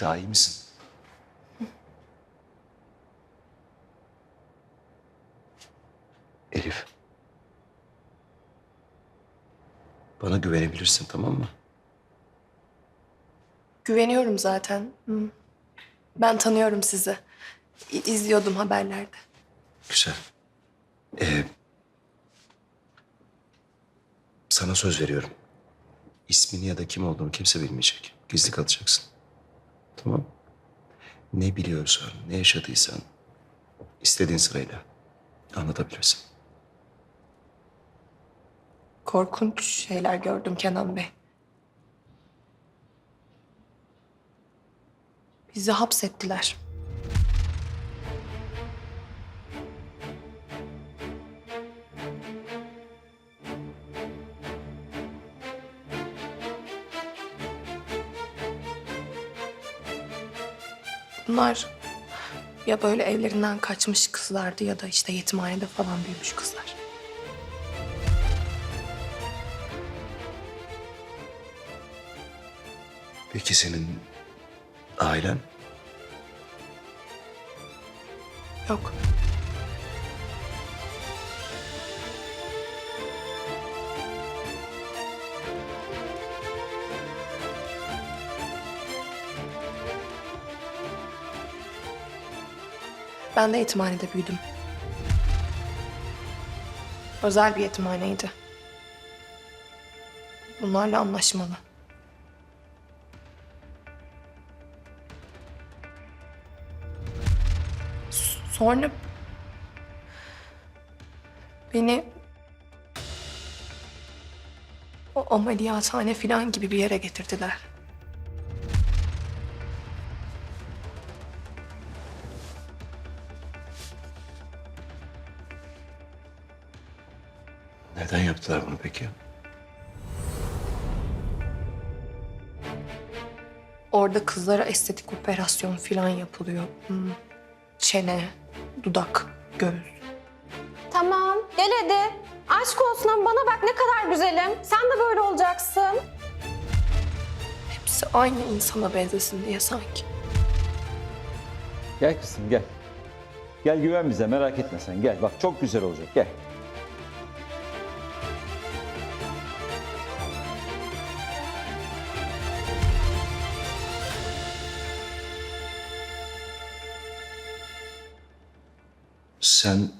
Daha iyi misin? Elif. Bana güvenebilirsin tamam mı? Güveniyorum zaten. Hı. Ben tanıyorum sizi. İ- İzliyordum haberlerde. Güzel. Ee, sana söz veriyorum. İsmini ya da kim olduğunu kimse bilmeyecek. Gizli kalacaksın. Tamam. Ne biliyorsan, ne yaşadıysan istediğin sırayla anlatabilirsin. Korkunç şeyler gördüm Kenan Bey. Bizi hapsettiler. Bunlar ya böyle evlerinden kaçmış kızlardı ya da işte yetimhanede falan büyümüş kızlar. Peki senin ailen? Yok. Ben de yetimhanede büyüdüm. Özel bir yetimhaneydi. Bunlarla anlaşmalı. Sonra beni o ameliyathane falan gibi bir yere getirdiler. Neden yaptılar bunu peki? Orada kızlara estetik operasyon falan yapılıyor. Hmm. Çene, dudak, göz. Tamam, gel hadi. Aşk olsun ama bana bak ne kadar güzelim. Sen de böyle olacaksın. Hepsi aynı insana benzesin diye sanki. Gel kızım gel. Gel güven bize merak etme sen gel. Bak çok güzel olacak gel. Sen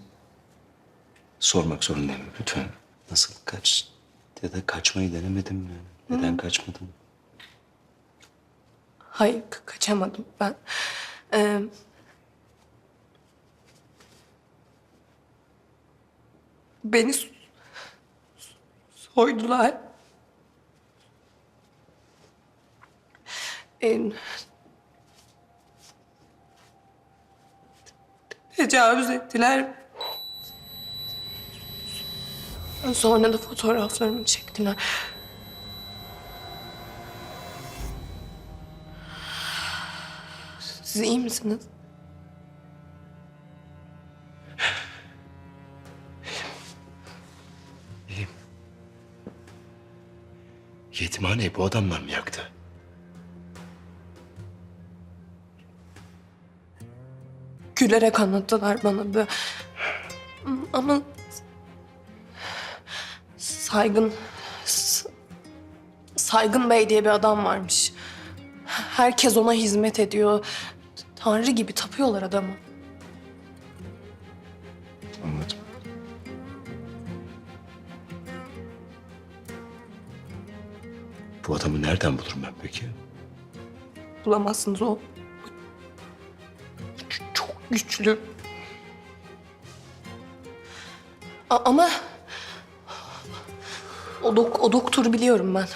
sormak zorundayım lütfen. Nasıl kaç ya da kaçmayı denemedin mi? Neden kaçmadın? Hayır, ka- kaçamadım ben. Ee, beni s- soydular. Ee, tecavüz ettiler. Sonra da fotoğraflarımı çektiler. Siz iyi misiniz? İyiyim. Yetimhaneyi bu adamlar mı yaktı? Gülerek anlattılar bana bu. Ama Saygın Saygın Bey diye bir adam varmış. Herkes ona hizmet ediyor. Tanrı gibi tapıyorlar adamı. Anladım. Bu adamı nereden bulurum ben peki? Bulamazsınız o. Güçlü. A- ama o, dok- o doktoru biliyorum ben.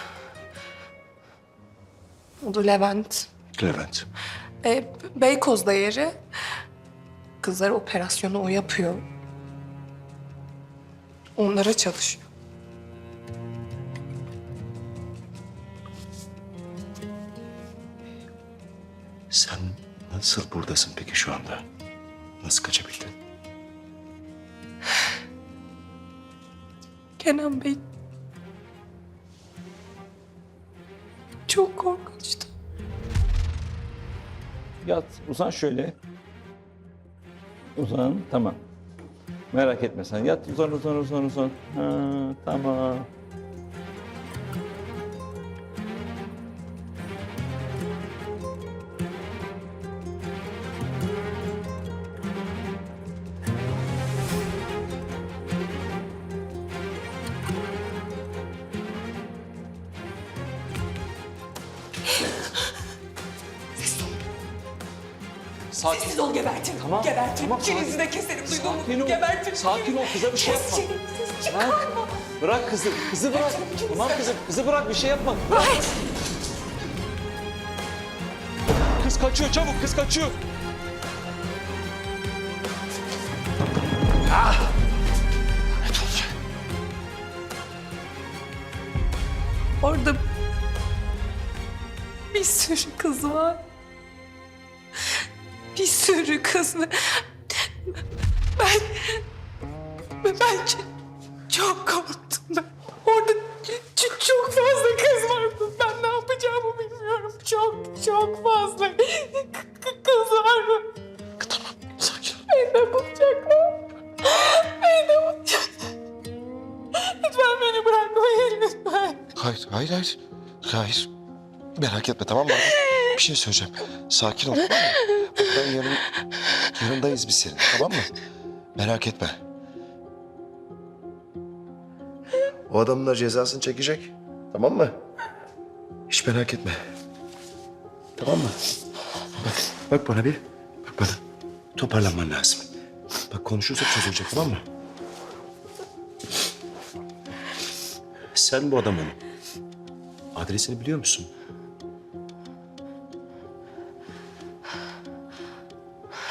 O da Levent. Levent. E, Beykoz'da yeri. Kızlar operasyonu o yapıyor. Onlara çalışıyor. Sen nasıl buradasın peki şu anda? Nasıl kaçabildin? Kenan Bey çok korkunçtu. Yat. Uzan şöyle. Uzan. Tamam. Merak etme sen. Yat. Uzan uzan uzan uzan. Ha, tamam. Sakin. Siz ol gebertin. Tamam, Gebertin. tamam, sakin. de keserim duyduğumu. Sakin ol. Gebertin. Sakin ol. Kıza bir şey Kes yapma. siz Ha? çıkarma. Bırak kızı. Kızı bırak. Tamam kızım. Kızı bırak. Bir şey yapma. Bırak. Kız kaçıyor çabuk. Kız kaçıyor. Orada bir sürü kız var. Bir sürü kız. Ben ben çok korktum ben. Orada çok fazla kız var. Ben ne yapacağımı bilmiyorum. Çok çok fazla kız var. Tamam sakin ol. Beni bulacaklar. Beni bulacaklar. Lütfen beni bırakmayın lütfen. Hayır hayır hayır. Hayır. Merak etme tamam mı? Bir şey söyleyeceğim. Sakin ol tamam mı? Ben yanın, yanındayız biz senin tamam mı? Merak etme. O adam da cezasını çekecek. Tamam mı? Hiç merak etme. Tamam mı? Bak, bak bana bir. Bak bana. Toparlanman lazım. Bak konuşursak çözülecek tamam mı? Sen bu adamın adresini biliyor musun?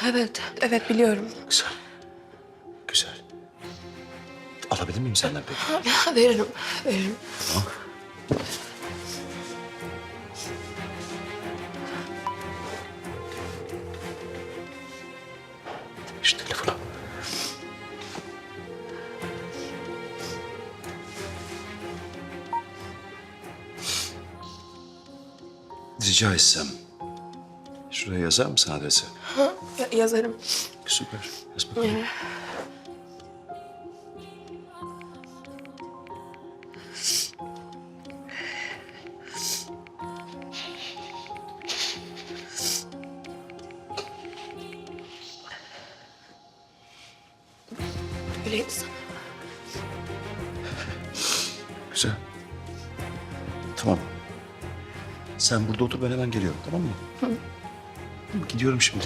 Evet, evet biliyorum. Güzel. Güzel. Alabilir miyim senden peki? Veririm, veririm. Şu telefonu. Rica etsem. Şuraya yazar mısın adresi? Ya- yazarım. Süper. Yaz bakalım. Öyleydi. Güzel. Tamam. Sen burada otur ben hemen geliyorum tamam mı? Gidiyorum şimdi.